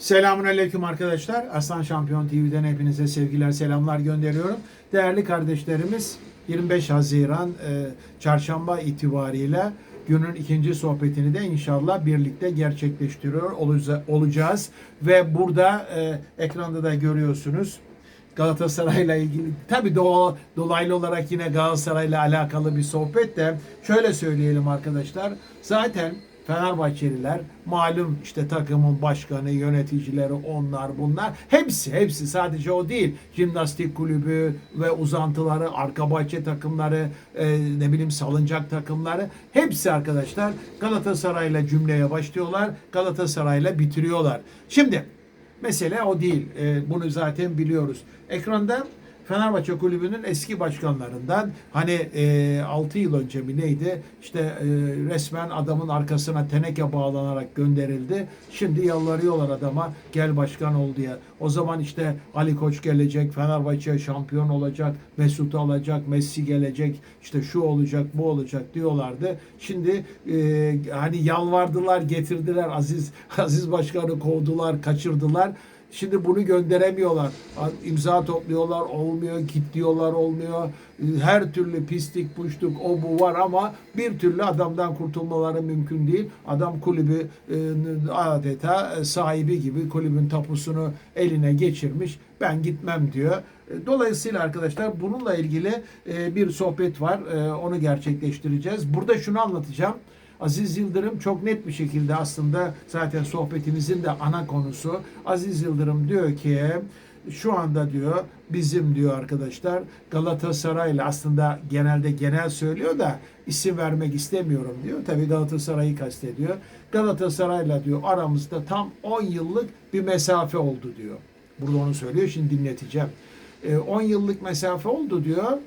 Selamun Aleyküm arkadaşlar. Aslan Şampiyon TV'den hepinize sevgiler, selamlar gönderiyorum. Değerli kardeşlerimiz 25 Haziran e, çarşamba itibariyle günün ikinci sohbetini de inşallah birlikte gerçekleştiriyor olacağız-. Ve burada e, ekranda da görüyorsunuz Galatasaray'la ilgili tabii doğal, dolaylı olarak yine Galatasaray'la alakalı bir sohbet de şöyle söyleyelim arkadaşlar. Zaten Fenerbahçeliler malum işte takımın başkanı, yöneticileri onlar bunlar. Hepsi hepsi sadece o değil. Jimnastik kulübü ve uzantıları, arka bahçe takımları, e, ne bileyim salıncak takımları hepsi arkadaşlar Galatasaray'la cümleye başlıyorlar. Galatasaray'la bitiriyorlar. Şimdi Mesele o değil. E, bunu zaten biliyoruz. Ekranda Fenerbahçe Kulübü'nün eski başkanlarından hani e, 6 yıl önce mi neydi işte e, resmen adamın arkasına teneke bağlanarak gönderildi. Şimdi yalvarıyorlar adama gel başkan ol diye. O zaman işte Ali Koç gelecek, Fenerbahçe şampiyon olacak, Mesut alacak, Messi gelecek, işte şu olacak, bu olacak diyorlardı. Şimdi e, hani yalvardılar, getirdiler Aziz Aziz Başkanı kovdular, kaçırdılar. Şimdi bunu gönderemiyorlar. İmza topluyorlar olmuyor, git diyorlar olmuyor. Her türlü pislik, puştuk, o bu var ama bir türlü adamdan kurtulmaları mümkün değil. Adam kulübü e, adeta sahibi gibi kulübün tapusunu eline geçirmiş. Ben gitmem diyor. E, Dolayısıyla arkadaşlar bununla ilgili e, bir sohbet var. Onu gerçekleştireceğiz. Burada şunu anlatacağım. Aziz Yıldırım çok net bir şekilde aslında zaten sohbetimizin de ana konusu. Aziz Yıldırım diyor ki şu anda diyor bizim diyor arkadaşlar Galatasaray'la aslında genelde genel söylüyor da isim vermek istemiyorum diyor. Tabii Galatasaray'ı kastediyor. Galatasaray'la diyor aramızda tam 10 yıllık bir mesafe oldu diyor. Burada onu söylüyor şimdi dinleteceğim. E, 10 yıllık mesafe oldu diyor.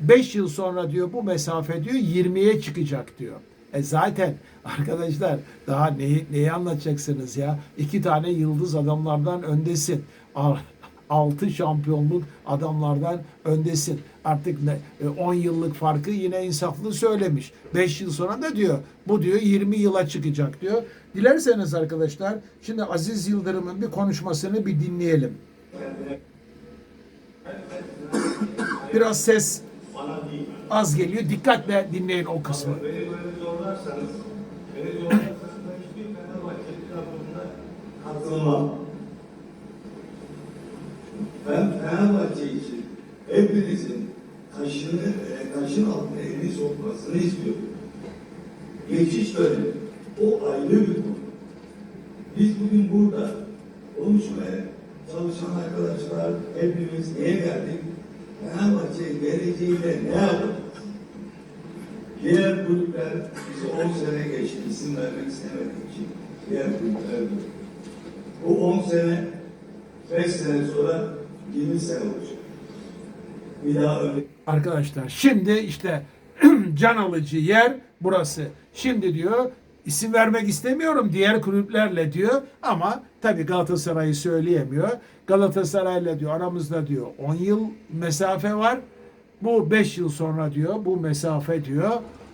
5 yıl sonra diyor bu mesafe diyor 20'ye çıkacak diyor. E zaten arkadaşlar daha neyi, neyi anlatacaksınız ya? İki tane yıldız adamlardan öndesin. Al- Altı şampiyonluk adamlardan öndesin. Artık ne, e, 10 yıllık farkı yine insaflı söylemiş. 5 yıl sonra da diyor bu diyor 20 yıla çıkacak diyor. Dilerseniz arkadaşlar şimdi Aziz Yıldırım'ın bir konuşmasını bir dinleyelim. Biraz ses az geliyor. Dikkatle dinleyin o kısmı. Beni zorlarsanız ben hiçbir Fenerbahçe tarafından katılmam. Ben Fenerbahçe için hepinizin taşını, e, taşın altına elini sokmasını istiyorum. Geçiş dönemi. O ayrı bir konu. Biz bugün burada konuşmaya çalışan arkadaşlar hepimiz niye geldik? Fenerbahçe geleceğiyle ne yapacağız? Diğer kulüpler bizi 10 sene geçti, isim vermek istemediğim için. Diğer kulüpler. Bu 10 sene, 5 sene sonra 20 sene olacak. Bir daha öyle Arkadaşlar şimdi işte can alıcı yer burası. Şimdi diyor isim vermek istemiyorum diğer kulüplerle diyor ama tabii Galatasaray'ı söyleyemiyor. Galatasaray'la diyor aramızda diyor 10 yıl mesafe var. Bu 5 yıl sonra diyor bu mesafe diyor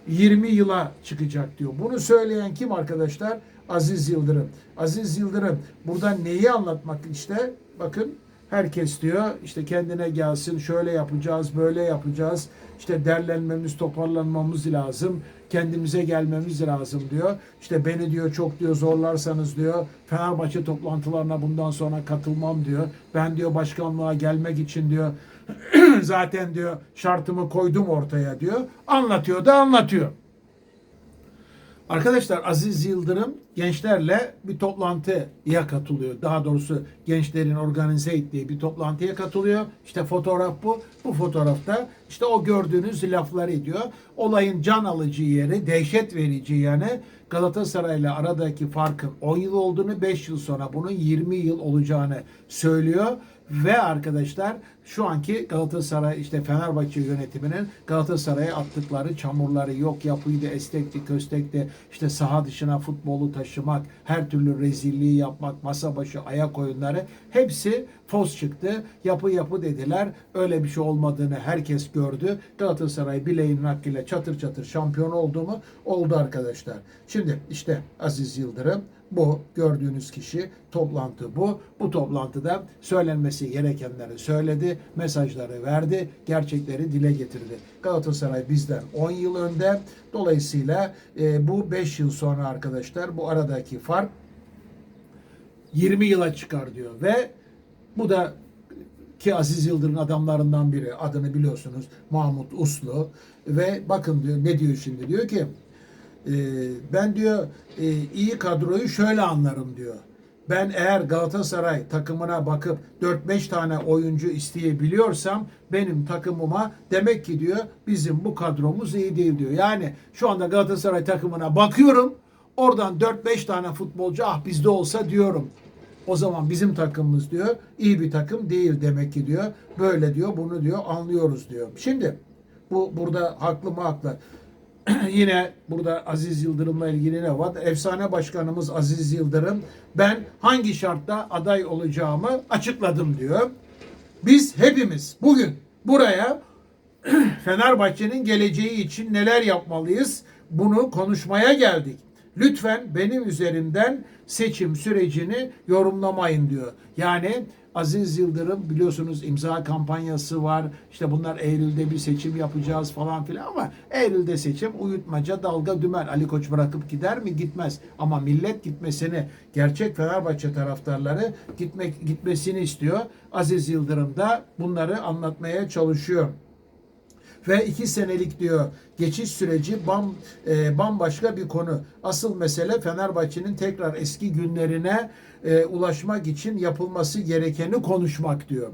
20 yıla çıkacak diyor. Bunu söyleyen kim arkadaşlar? Aziz Yıldırım. Aziz Yıldırım burada neyi anlatmak işte bakın Herkes diyor işte kendine gelsin şöyle yapacağız böyle yapacağız işte derlenmemiz toparlanmamız lazım kendimize gelmemiz lazım diyor. İşte beni diyor çok diyor zorlarsanız diyor Fenerbahçe toplantılarına bundan sonra katılmam diyor. Ben diyor başkanlığa gelmek için diyor zaten diyor şartımı koydum ortaya diyor. Anlatıyor da anlatıyor. Arkadaşlar Aziz Yıldırım gençlerle bir toplantıya katılıyor. Daha doğrusu gençlerin organize ettiği bir toplantıya katılıyor. İşte fotoğraf bu. Bu fotoğrafta işte o gördüğünüz laflar ediyor. Olayın can alıcı yeri, dehşet verici yani Galatasaray'la aradaki farkın 10 yıl olduğunu, 5 yıl sonra bunun 20 yıl olacağını söylüyor. Ve arkadaşlar şu anki Galatasaray işte Fenerbahçe yönetiminin Galatasaray'a attıkları çamurları yok yapıydı, estekti, köstekti, işte saha dışına futbolu taşımak, her türlü rezilliği yapmak, masa başı ayak oyunları hepsi fos çıktı. Yapı yapı dediler. Öyle bir şey olmadığını herkes gördü. Galatasaray bileğinin hakkıyla çatır çatır şampiyon oldu mu? Oldu arkadaşlar. Şimdi işte Aziz Yıldırım bu gördüğünüz kişi toplantı bu. Bu toplantıda söylenmesi gerekenleri söyledi, mesajları verdi, gerçekleri dile getirdi. Galatasaray bizden 10 yıl önde. Dolayısıyla e, bu 5 yıl sonra arkadaşlar bu aradaki fark 20 yıla çıkar diyor ve bu da ki Aziz Yıldırım adamlarından biri adını biliyorsunuz Mahmut Uslu ve bakın diyor ne diyor şimdi diyor ki e, ben diyor e, iyi kadroyu şöyle anlarım diyor. Ben eğer Galatasaray takımına bakıp 4-5 tane oyuncu isteyebiliyorsam benim takımıma demek ki diyor bizim bu kadromuz iyi değil diyor. Yani şu anda Galatasaray takımına bakıyorum oradan 4-5 tane futbolcu ah bizde olsa diyorum. O zaman bizim takımımız diyor iyi bir takım değil demek ki diyor. Böyle diyor bunu diyor anlıyoruz diyor. Şimdi bu burada haklı mı haklı. Yine burada Aziz Yıldırım'la ilgili ne var? Efsane başkanımız Aziz Yıldırım ben hangi şartta aday olacağımı açıkladım diyor. Biz hepimiz bugün buraya Fenerbahçe'nin geleceği için neler yapmalıyız? Bunu konuşmaya geldik. Lütfen benim üzerimden seçim sürecini yorumlamayın diyor. Yani Aziz Yıldırım biliyorsunuz imza kampanyası var. İşte bunlar Eylül'de bir seçim yapacağız falan filan ama Eylül'de seçim uyutmaca dalga dümen. Ali Koç bırakıp gider mi? Gitmez. Ama millet gitmesini gerçek Fenerbahçe taraftarları gitmek gitmesini istiyor. Aziz Yıldırım da bunları anlatmaya çalışıyor ve iki senelik diyor geçiş süreci bam, e, bambaşka bir konu. Asıl mesele Fenerbahçe'nin tekrar eski günlerine e, ulaşmak için yapılması gerekeni konuşmak diyor.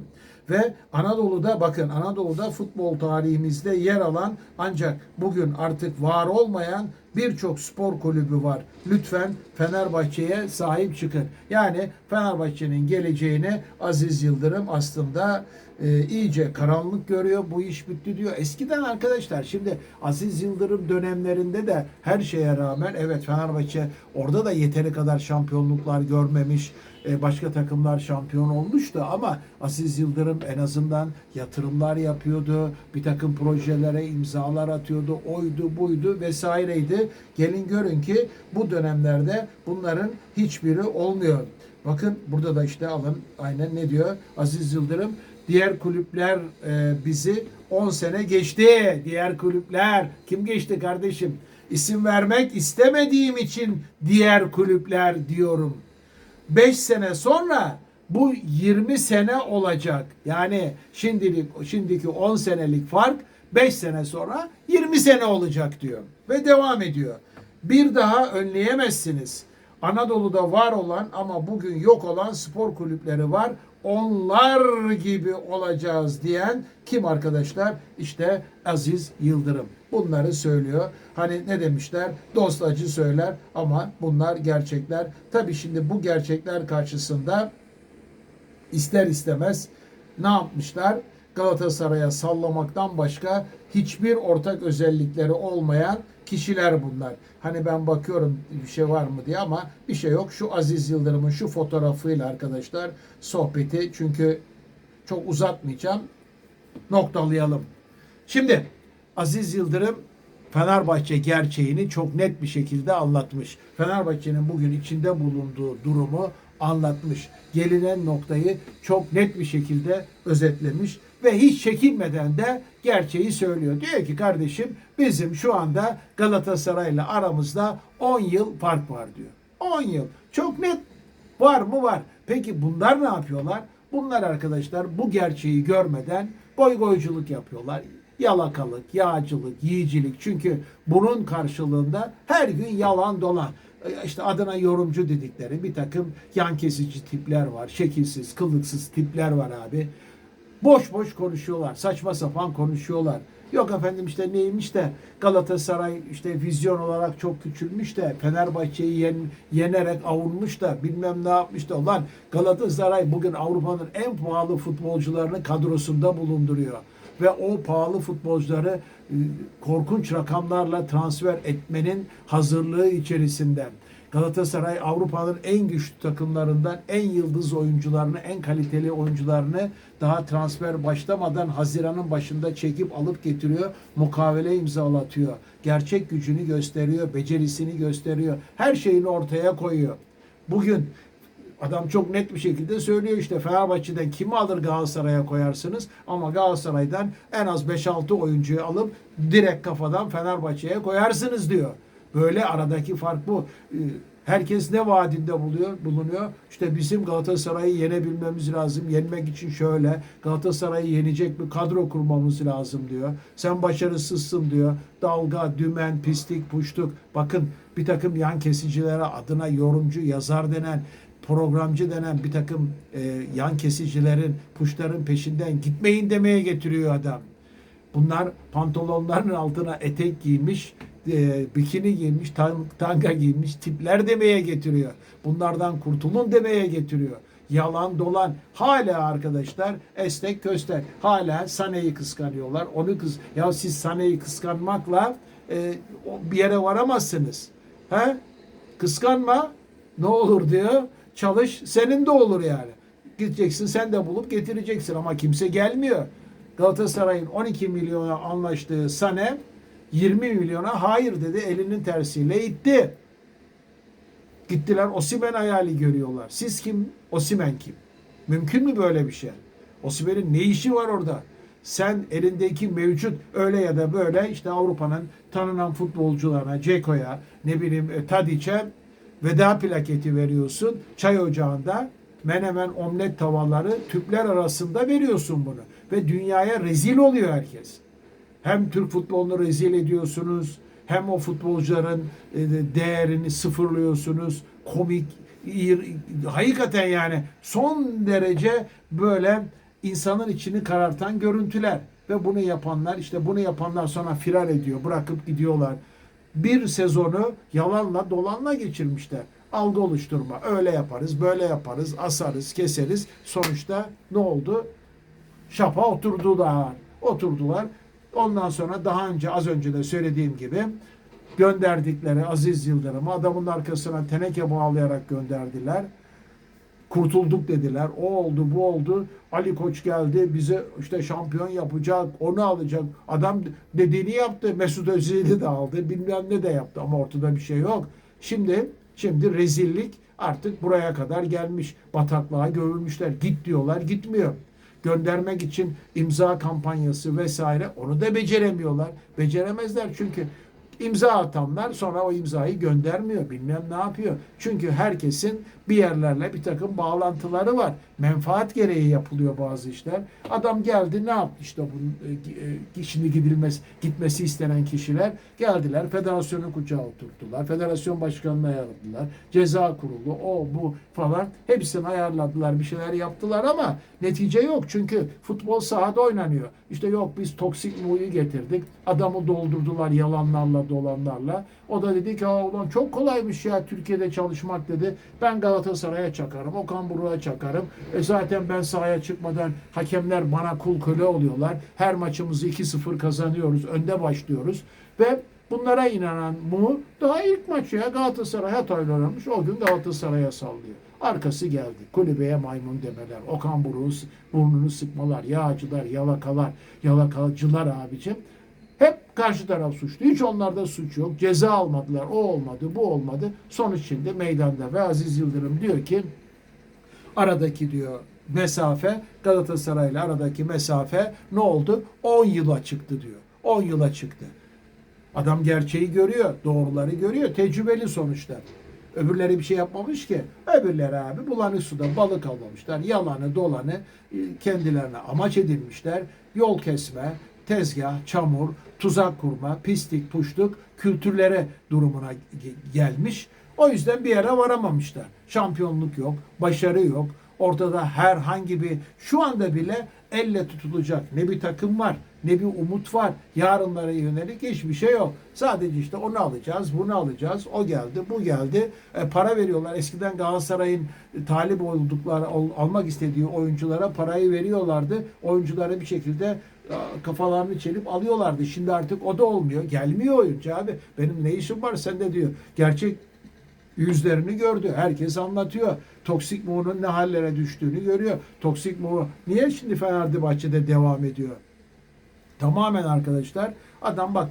Ve Anadolu'da bakın Anadolu'da futbol tarihimizde yer alan ancak bugün artık var olmayan birçok spor kulübü var. Lütfen Fenerbahçe'ye sahip çıkın. Yani Fenerbahçe'nin geleceğini Aziz Yıldırım aslında e, iyice karanlık görüyor. Bu iş bitti diyor. Eskiden arkadaşlar şimdi Aziz Yıldırım dönemlerinde de her şeye rağmen evet Fenerbahçe orada da yeteri kadar şampiyonluklar görmemiş. E, başka takımlar şampiyon olmuştu ama Aziz Yıldırım en azından yatırımlar yapıyordu. Bir takım projelere imzalar atıyordu. Oydu buydu vesaireydi. Gelin görün ki bu dönemlerde bunların hiçbiri olmuyor. Bakın burada da işte alın aynen ne diyor Aziz Yıldırım Diğer kulüpler e, bizi 10 sene geçti. Diğer kulüpler kim geçti kardeşim? İsim vermek istemediğim için diğer kulüpler diyorum. 5 sene sonra bu 20 sene olacak. Yani şimdilik şimdiki 10 senelik fark 5 sene sonra 20 sene olacak diyor. Ve devam ediyor. Bir daha önleyemezsiniz. Anadolu'da var olan ama bugün yok olan spor kulüpleri var. Onlar gibi olacağız diyen kim arkadaşlar? İşte Aziz Yıldırım. Bunları söylüyor. Hani ne demişler? Dost acı söyler ama bunlar gerçekler. Tabii şimdi bu gerçekler karşısında ister istemez ne yapmışlar? Galatasaray'a sallamaktan başka hiçbir ortak özellikleri olmayan kişiler bunlar. Hani ben bakıyorum bir şey var mı diye ama bir şey yok. Şu Aziz Yıldırım'ın şu fotoğrafıyla arkadaşlar sohbeti çünkü çok uzatmayacağım. Noktalayalım. Şimdi Aziz Yıldırım Fenerbahçe gerçeğini çok net bir şekilde anlatmış. Fenerbahçe'nin bugün içinde bulunduğu durumu anlatmış. Gelinen noktayı çok net bir şekilde özetlemiş ve hiç çekinmeden de gerçeği söylüyor. Diyor ki kardeşim bizim şu anda Galatasaray'la aramızda 10 yıl fark var diyor. 10 yıl. Çok net. Var mı var. Peki bunlar ne yapıyorlar? Bunlar arkadaşlar bu gerçeği görmeden boy boyculuk yapıyorlar. Yalakalık, yağcılık, yiyicilik. Çünkü bunun karşılığında her gün yalan dolan işte adına yorumcu dedikleri bir takım yan kesici tipler var. Şekilsiz, kılıksız tipler var abi. Boş boş konuşuyorlar. Saçma sapan konuşuyorlar. Yok efendim işte neymiş de Galatasaray işte vizyon olarak çok küçülmüş de Fenerbahçe'yi yen, yenerek avunmuş da bilmem ne yapmış da lan Galatasaray bugün Avrupa'nın en pahalı futbolcularını kadrosunda bulunduruyor ve o pahalı futbolcuları e, korkunç rakamlarla transfer etmenin hazırlığı içerisinde. Galatasaray Avrupa'nın en güçlü takımlarından en yıldız oyuncularını, en kaliteli oyuncularını daha transfer başlamadan Haziran'ın başında çekip alıp getiriyor. Mukavele imzalatıyor. Gerçek gücünü gösteriyor, becerisini gösteriyor. Her şeyini ortaya koyuyor. Bugün adam çok net bir şekilde söylüyor işte Fenerbahçe'den kimi alır Galatasaray'a koyarsınız ama Galatasaray'dan en az 5-6 oyuncuyu alıp direkt kafadan Fenerbahçe'ye koyarsınız diyor. Böyle aradaki fark bu. Ee, Herkes ne vaadinde buluyor, bulunuyor? İşte bizim Galatasaray'ı yenebilmemiz lazım. Yenmek için şöyle Galatasaray'ı yenecek bir kadro kurmamız lazım diyor. Sen başarısızsın diyor. Dalga, dümen, pislik, puştuk. Bakın bir takım yan kesicilere adına yorumcu, yazar denen programcı denen bir takım e, yan kesicilerin, puşların peşinden gitmeyin demeye getiriyor adam. Bunlar pantolonların altına etek giymiş, e, bikini giymiş, tan- tanga giymiş tipler demeye getiriyor. Bunlardan kurtulun demeye getiriyor. Yalan dolan. Hala arkadaşlar esnek köstek. Hala Sane'yi kıskanıyorlar. Onu kız. Ya siz Sane'yi kıskanmakla e, bir yere varamazsınız. He? Kıskanma. Ne olur diyor. Çalış. Senin de olur yani. Gideceksin sen de bulup getireceksin ama kimse gelmiyor. Galatasaray'ın 12 milyona anlaştığı Sane 20 milyona hayır dedi. Elinin tersiyle itti. Gittiler Osimen hayali görüyorlar. Siz kim? Osimen kim? Mümkün mü böyle bir şey? Osimen'in ne işi var orada? Sen elindeki mevcut öyle ya da böyle işte Avrupa'nın tanınan futbolcularına, Ceko'ya, ne bileyim e, Tadiç'e veda plaketi veriyorsun. Çay ocağında menemen omlet tavaları tüpler arasında veriyorsun bunu. Ve dünyaya rezil oluyor herkes hem Türk futbolunu rezil ediyorsunuz hem o futbolcuların e, değerini sıfırlıyorsunuz. Komik, hakikaten yani son derece böyle insanın içini karartan görüntüler. Ve bunu yapanlar işte bunu yapanlar sonra firar ediyor, bırakıp gidiyorlar. Bir sezonu yalanla dolanla geçirmişler. Algı oluşturma. Öyle yaparız, böyle yaparız, asarız, keseriz. Sonuçta ne oldu? şapa oturdular. Oturdular. Ondan sonra daha önce az önce de söylediğim gibi gönderdikleri Aziz Yıldırım'ı adamın arkasına teneke bağlayarak gönderdiler. Kurtulduk dediler. O oldu, bu oldu. Ali Koç geldi, bize işte şampiyon yapacak, onu alacak. Adam dediğini yaptı. Mesut Özil'i de aldı. Bilmem ne de yaptı ama ortada bir şey yok. Şimdi şimdi rezillik artık buraya kadar gelmiş. Bataklığa gömülmüşler. Git diyorlar, gitmiyor göndermek için imza kampanyası vesaire onu da beceremiyorlar. Beceremezler çünkü imza atanlar sonra o imzayı göndermiyor. Bilmem ne yapıyor. Çünkü herkesin bir yerlerle bir takım bağlantıları var. Menfaat gereği yapılıyor bazı işler. Adam geldi ne yaptı işte bunun e, e, şimdi gidilmesi gitmesi istenen kişiler geldiler federasyonu kucağa oturttular. Federasyon başkanını ayarladılar. Ceza kurulu o bu falan hepsini ayarladılar bir şeyler yaptılar ama netice yok. Çünkü futbol sahada oynanıyor. İşte yok biz toksik muyu getirdik. Adamı doldurdular yalanlarla dolanlarla. O da dedi ki "Aa, ulan çok kolaymış ya Türkiye'de çalışmak dedi. Ben Galatasaray'a çakarım. Okan Buruk'a çakarım. E zaten ben sahaya çıkmadan hakemler bana kul köle oluyorlar. Her maçımızı 2-0 kazanıyoruz. Önde başlıyoruz. Ve bunlara inanan mu daha ilk maçı ya Galatasaray Hatay'la. O gün Galatasaray'a sallıyor. Arkası geldi. Kulübeye maymun demeler. Okan Buruk'un s- burnunu sıkmalar. Yağcılar, yalakalar, yalakacılar abicim. Hep karşı taraf suçlu. Hiç onlarda suç yok. Ceza almadılar. O olmadı, bu olmadı. Sonuç şimdi meydanda ve Aziz Yıldırım diyor ki aradaki diyor mesafe Galatasaray'la aradaki mesafe ne oldu? 10 yıla çıktı diyor. 10 yıla çıktı. Adam gerçeği görüyor, doğruları görüyor. Tecrübeli sonuçta. Öbürleri bir şey yapmamış ki. Öbürleri abi bulanık suda balık avlamışlar. Yalanı dolanı e, kendilerine amaç edinmişler. Yol kesme, tezgah, çamur, tuzak kurma, pislik, puşluk kültürlere durumuna ge- gelmiş. O yüzden bir yere varamamışlar. Şampiyonluk yok, başarı yok. Ortada herhangi bir şu anda bile elle tutulacak ne bir takım var ne bir umut var. Yarınlara yönelik hiçbir şey yok. Sadece işte onu alacağız, bunu alacağız. O geldi, bu geldi. E, para veriyorlar. Eskiden Galatasaray'ın talip oldukları, ol- almak istediği oyunculara parayı veriyorlardı. Oyuncuları bir şekilde kafalarını çelip alıyorlardı. Şimdi artık o da olmuyor. Gelmiyor oyuncu abi. Benim ne işim var sende diyor. Gerçek yüzlerini gördü. Herkes anlatıyor. Toksik Muğ'un ne hallere düştüğünü görüyor. Toksik Muğ niye şimdi Fenerbahçe'de devam ediyor? Tamamen arkadaşlar adam bak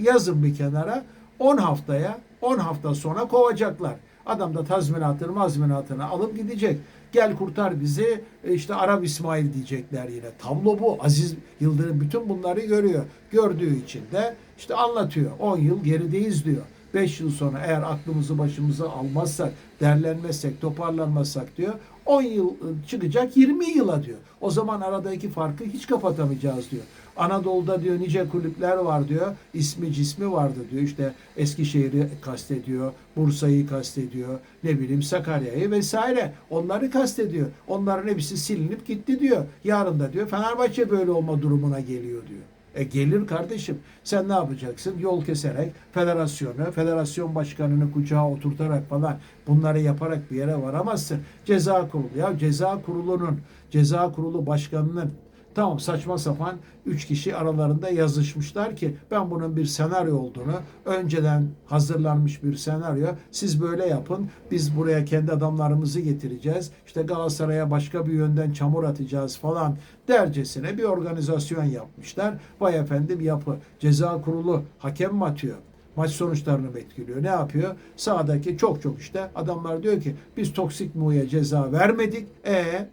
yazın bir kenara 10 haftaya 10 hafta sonra kovacaklar. Adam da tazminatını mazminatını alıp gidecek. Gel kurtar bizi e, işte Arap İsmail diyecekler yine. Tablo bu. Aziz Yıldırım bütün bunları görüyor. Gördüğü için de işte anlatıyor. 10 yıl gerideyiz diyor. 5 yıl sonra eğer aklımızı başımıza almazsak, derlenmezsek, toparlanmazsak diyor. 10 yıl e, çıkacak 20 yıla diyor. O zaman aradaki farkı hiç kapatamayacağız diyor. Anadolu'da diyor nice kulüpler var diyor. İsmi cismi vardı diyor. İşte Eskişehir'i kastediyor. Bursa'yı kastediyor. Ne bileyim Sakarya'yı vesaire. Onları kastediyor. Onların hepsi silinip gitti diyor. Yarın da diyor Fenerbahçe böyle olma durumuna geliyor diyor. E gelir kardeşim. Sen ne yapacaksın? Yol keserek federasyonu, federasyon başkanını kucağa oturtarak falan bunları yaparak bir yere varamazsın. Ceza kurulu ya ceza kurulunun, ceza kurulu başkanının Tamam saçma sapan üç kişi aralarında yazışmışlar ki ben bunun bir senaryo olduğunu önceden hazırlanmış bir senaryo siz böyle yapın biz buraya kendi adamlarımızı getireceğiz işte Galatasaray'a başka bir yönden çamur atacağız falan dercesine bir organizasyon yapmışlar. Vay efendim yapı ceza kurulu hakem mi atıyor? maç sonuçlarını mı etkiliyor? Ne yapıyor? Sahadaki çok çok işte adamlar diyor ki biz toksik muya ceza vermedik. E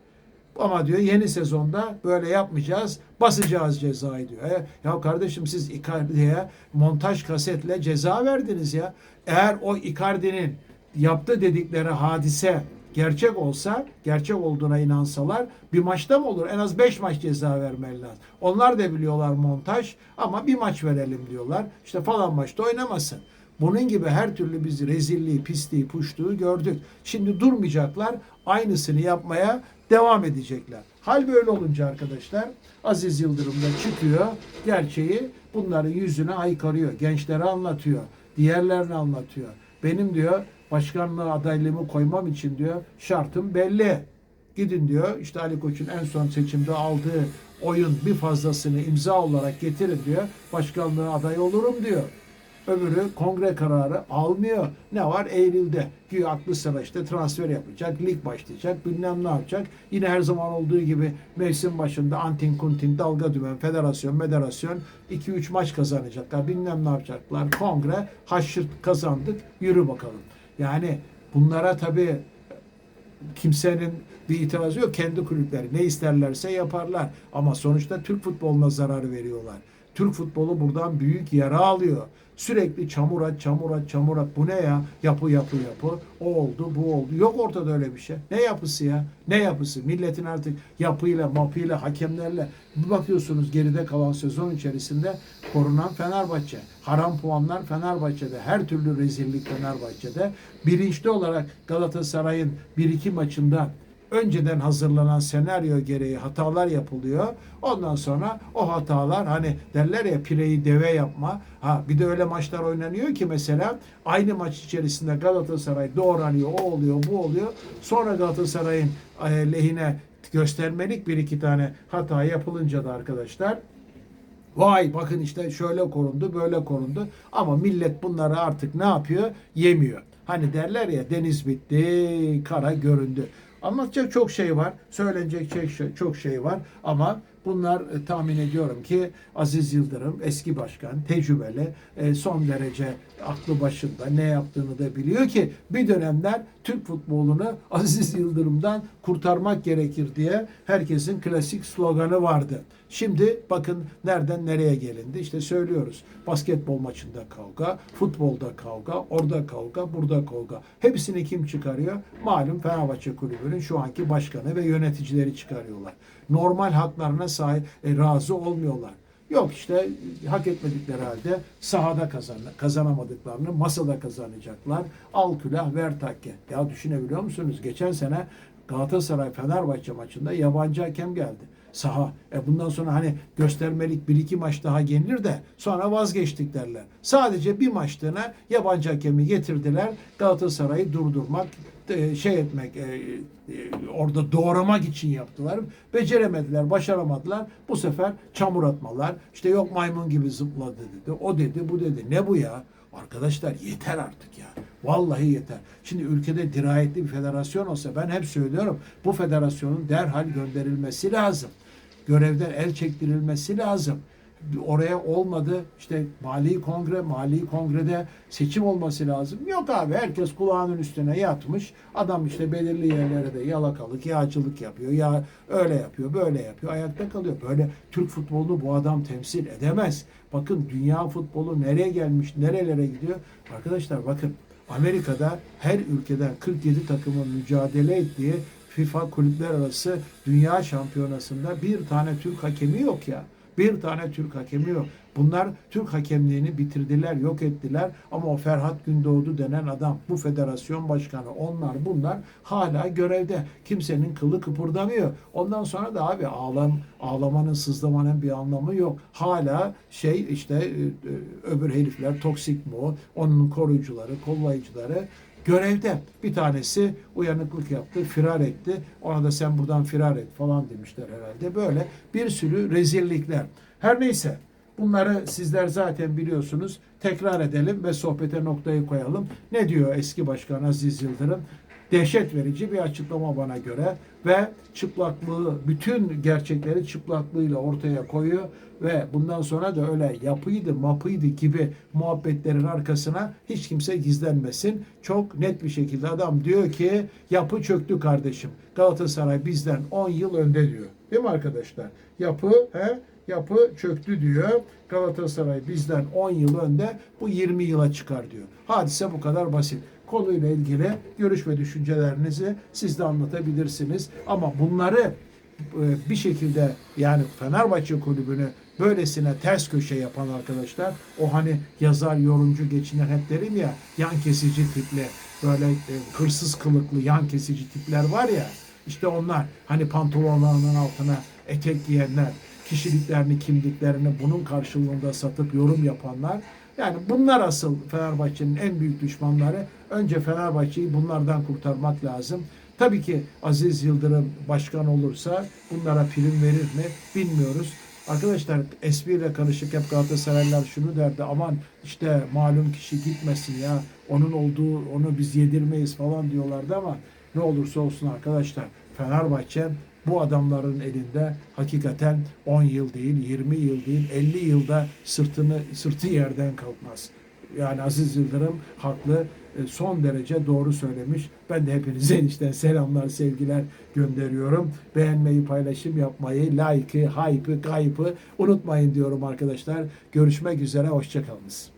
ama diyor yeni sezonda böyle yapmayacağız. Basacağız cezayı diyor. E, ya kardeşim siz Icardi'ye montaj kasetle ceza verdiniz ya. Eğer o Icardi'nin yaptı dedikleri hadise gerçek olsa, gerçek olduğuna inansalar bir maçta mı olur? En az 5 maç ceza vermeli lazım. Onlar da biliyorlar montaj ama bir maç verelim diyorlar. İşte falan maçta oynamasın. Bunun gibi her türlü biz rezilliği, pisliği, puştuğu gördük. Şimdi durmayacaklar. Aynısını yapmaya devam edecekler. Hal böyle olunca arkadaşlar Aziz Yıldırım da çıkıyor. Gerçeği bunların yüzüne haykırıyor. Gençlere anlatıyor. Diğerlerine anlatıyor. Benim diyor başkanlığı adaylığımı koymam için diyor şartım belli. Gidin diyor işte Ali Koç'un en son seçimde aldığı oyun bir fazlasını imza olarak getirin diyor. Başkanlığı aday olurum diyor. Öbürü kongre kararı almıyor. Ne var? Eylül'de. Güya aklı sıra işte transfer yapacak, lig başlayacak, bilmem ne yapacak. Yine her zaman olduğu gibi mevsim başında antin kuntin, dalga dümen, federasyon, federasyon 2-3 maç kazanacaklar. Bilmem ne yapacaklar. Kongre, haşırt kazandık, yürü bakalım. Yani bunlara tabii kimsenin bir itirazı yok. Kendi kulüpleri ne isterlerse yaparlar. Ama sonuçta Türk futboluna zarar veriyorlar. Türk futbolu buradan büyük yara alıyor. Sürekli çamur at, çamur. Bu ne ya? Yapı, yapı, yapı. O oldu, bu oldu. Yok ortada öyle bir şey. Ne yapısı ya? Ne yapısı? Milletin artık yapıyla, mapıyla, hakemlerle bir bakıyorsunuz geride kalan sezon içerisinde korunan Fenerbahçe. Haram puanlar Fenerbahçe'de. Her türlü rezillik Fenerbahçe'de. Bilinçli olarak Galatasaray'ın 1-2 maçında önceden hazırlanan senaryo gereği hatalar yapılıyor. Ondan sonra o hatalar hani derler ya pireyi deve yapma. Ha bir de öyle maçlar oynanıyor ki mesela aynı maç içerisinde Galatasaray doğranıyor, o oluyor, bu oluyor. Sonra Galatasaray'ın e, lehine göstermelik bir iki tane hata yapılınca da arkadaşlar Vay bakın işte şöyle korundu, böyle korundu. Ama millet bunları artık ne yapıyor? Yemiyor. Hani derler ya deniz bitti, kara göründü. Anlatacak çok şey var, söylenecek şey, çok şey var ama bunlar e, tahmin ediyorum ki Aziz Yıldırım eski başkan, tecrübeli, e, son derece aklı başında ne yaptığını da biliyor ki bir dönemler Türk futbolunu Aziz Yıldırım'dan kurtarmak gerekir diye herkesin klasik sloganı vardı. Şimdi bakın nereden nereye gelindi. İşte söylüyoruz. Basketbol maçında kavga, futbolda kavga, orada kavga, burada kavga. Hepsini kim çıkarıyor? Malum Fenerbahçe Kulübü'nün şu anki başkanı ve yöneticileri çıkarıyorlar. Normal haklarına sahip e, razı olmuyorlar. Yok işte hak etmedikleri halde sahada kazan, kazanamadıklarını masada kazanacaklar. Al külah ver takke. Ya düşünebiliyor musunuz? Geçen sene Galatasaray Fenerbahçe maçında yabancı hakem geldi. Saha. E bundan sonra hani göstermelik bir iki maç daha gelir de sonra vazgeçtik derler. Sadece bir maçlığına yabancı hakemi getirdiler. Galatasaray'ı durdurmak, e, şey etmek, e, e, orada doğramak için yaptılar. Beceremediler, başaramadılar. Bu sefer çamur atmalar. İşte yok maymun gibi zıpladı dedi. O dedi, bu dedi. Ne bu ya? Arkadaşlar yeter artık ya. Vallahi yeter. Şimdi ülkede dirayetli bir federasyon olsa ben hep söylüyorum bu federasyonun derhal gönderilmesi lazım. Görevden el çektirilmesi lazım. oraya olmadı. İşte mali kongre, mali kongrede seçim olması lazım. Yok abi herkes kulağının üstüne yatmış. Adam işte belirli yerlere de yalakalık, yağcılık yapıyor. Ya öyle yapıyor, böyle yapıyor. Ayakta kalıyor. Böyle Türk futbolunu bu adam temsil edemez. Bakın dünya futbolu nereye gelmiş, nerelere gidiyor? Arkadaşlar bakın Amerika'da her ülkeden 47 takımın mücadele ettiği FIFA kulüpler arası dünya şampiyonasında bir tane Türk hakemi yok ya. Bir tane Türk hakemi yok. Bunlar Türk hakemliğini bitirdiler, yok ettiler. Ama o Ferhat Gündoğdu denen adam, bu federasyon başkanı, onlar bunlar hala görevde. Kimsenin kılı kıpırdamıyor. Ondan sonra da abi ağlam, ağlamanın, sızlamanın bir anlamı yok. Hala şey işte e, e, öbür herifler toksik mu, onun koruyucuları, kollayıcıları görevde. Bir tanesi uyanıklık yaptı, firar etti. Ona da sen buradan firar et falan demişler herhalde. Böyle bir sürü rezillikler. Her neyse bunları sizler zaten biliyorsunuz. Tekrar edelim ve sohbete noktayı koyalım. Ne diyor eski başkan Aziz Yıldırım? Dehşet verici bir açıklama bana göre ve çıplaklığı, bütün gerçekleri çıplaklığıyla ortaya koyuyor ve bundan sonra da öyle yapıydı, mapıydı gibi muhabbetlerin arkasına hiç kimse gizlenmesin. Çok net bir şekilde adam diyor ki yapı çöktü kardeşim. Galatasaray bizden 10 yıl önde diyor. Değil mi arkadaşlar? Yapı he? Yapı çöktü diyor. Galatasaray bizden 10 yıl önde bu 20 yıla çıkar diyor. Hadise bu kadar basit konuyla ilgili görüş ve düşüncelerinizi siz de anlatabilirsiniz. Ama bunları e, bir şekilde yani Fenerbahçe kulübünü böylesine ters köşe yapan arkadaşlar o hani yazar, yorumcu, geçinen hep derim ya yan kesici tipli böyle e, hırsız kılıklı yan kesici tipler var ya işte onlar hani pantolonlarının altına etek giyenler kişiliklerini, kimliklerini bunun karşılığında satıp yorum yapanlar yani bunlar asıl Fenerbahçe'nin en büyük düşmanları. Önce Fenerbahçe'yi bunlardan kurtarmak lazım. Tabii ki Aziz Yıldırım başkan olursa bunlara prim verir mi bilmiyoruz. Arkadaşlar espriyle karışık hep Galatasaraylılar şunu derdi aman işte malum kişi gitmesin ya onun olduğu onu biz yedirmeyiz falan diyorlardı ama ne olursa olsun arkadaşlar Fenerbahçe bu adamların elinde hakikaten 10 yıl değil, 20 yıl değil, 50 yılda sırtını sırtı yerden kalkmaz. Yani Aziz Yıldırım haklı, e, son derece doğru söylemiş. Ben de hepinize içten selamlar, sevgiler gönderiyorum. Beğenmeyi, paylaşım yapmayı, like'ı, hype'ı, kayıp'ı unutmayın diyorum arkadaşlar. Görüşmek üzere, hoşçakalınız.